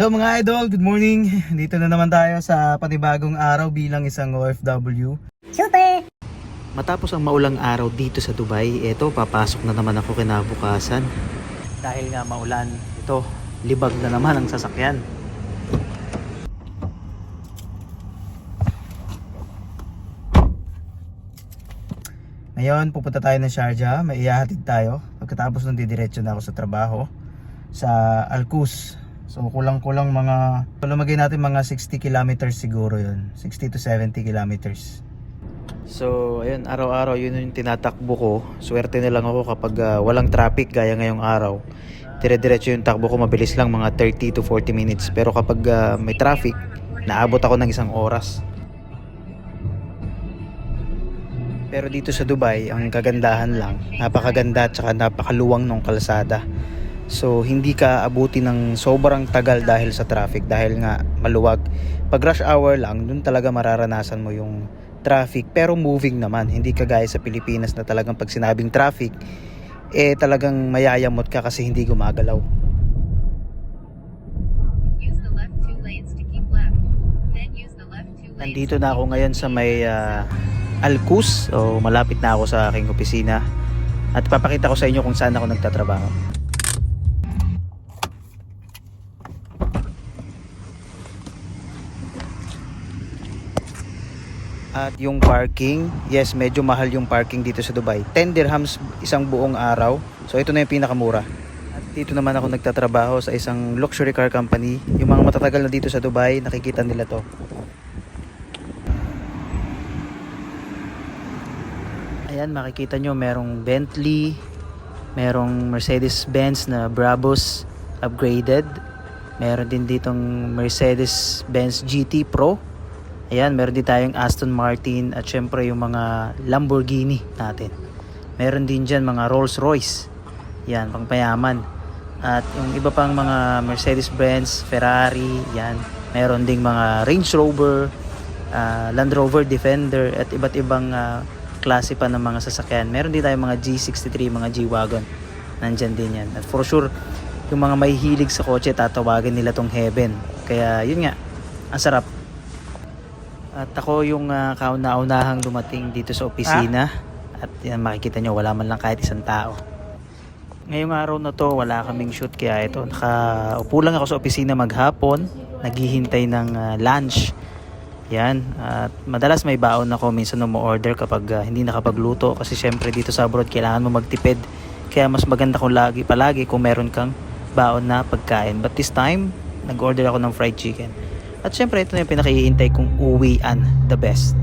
Hello mga idol, good morning. Dito na naman tayo sa panibagong araw bilang isang OFW. Super! Matapos ang maulang araw dito sa Dubai, eto papasok na naman ako kinabukasan. Dahil nga maulan, ito libag na naman ang sasakyan. Ngayon, pupunta tayo ng Sharjah, may ihahatid tayo. Pagkatapos nun, didiretso na ako sa trabaho sa Alcus. So, kulang-kulang mga, lumagay natin mga 60 kilometers siguro yun. 60 to 70 kilometers. So, ayun, araw-araw yun yung tinatakbo ko. Swerte na lang ako kapag ah, walang traffic gaya ngayong araw. Dire-diretso yung takbo ko, mabilis lang mga 30 to 40 minutes. Pero kapag ah, may traffic, naabot ako ng isang oras. Pero dito sa Dubai, ang kagandahan lang, napakaganda at saka napakaluwang ng kalsada. So hindi ka abuti ng sobrang tagal dahil sa traffic dahil nga maluwag. Pag rush hour lang, dun talaga mararanasan mo yung traffic pero moving naman. Hindi kagaya sa Pilipinas na talagang pag sinabing traffic, eh talagang mayayamot ka kasi hindi gumagalaw. Nandito na ako ngayon sa may ah, Alcus. So malapit na ako sa aking opisina. At papakita ko sa inyo kung saan ako nagtatrabaho. At yung parking, yes, medyo mahal yung parking dito sa Dubai. 10 dirhams isang buong araw. So ito na yung pinakamura. At dito naman ako nagtatrabaho sa isang luxury car company. Yung mga matatagal na dito sa Dubai, nakikita nila to. Ayan, makikita nyo merong Bentley, merong Mercedes-Benz na Brabus upgraded. Meron din ditong Mercedes-Benz GT Pro. Ayan, meron din tayong Aston Martin at syempre yung mga Lamborghini natin. Meron din dyan mga Rolls-Royce. Yan, pangpayaman. At yung iba pang mga Mercedes-Benz, Ferrari, yan. Meron ding mga Range Rover, ah, Land Rover Defender at iba't ibang ah, klase pa ng mga sasakyan. Meron din tayong mga G63, mga G-Wagon. Nandyan din yan. At for sure, yung mga may hilig sa kotse, tatawagin nila tong heaven. Kaya yun nga, ang sarap. At ako yung uh, kauna-unahang dumating dito sa opisina. At yan, makikita nyo, wala man lang kahit isang tao. Ngayong araw na to, wala kaming shoot kaya ito. Nakaupo lang ako sa opisina maghapon. Naghihintay ng ah, lunch. Yan. At madalas may baon ako minsan mo order kapag ah, hindi nakapagluto. Kasi syempre dito sa abroad, kailangan mo magtipid. Kaya mas maganda kung lagi, palagi kung meron kang baon na pagkain. But this time, nag-order ako ng fried chicken. At syempre, ito na yung pinakihintay kong uwian the best.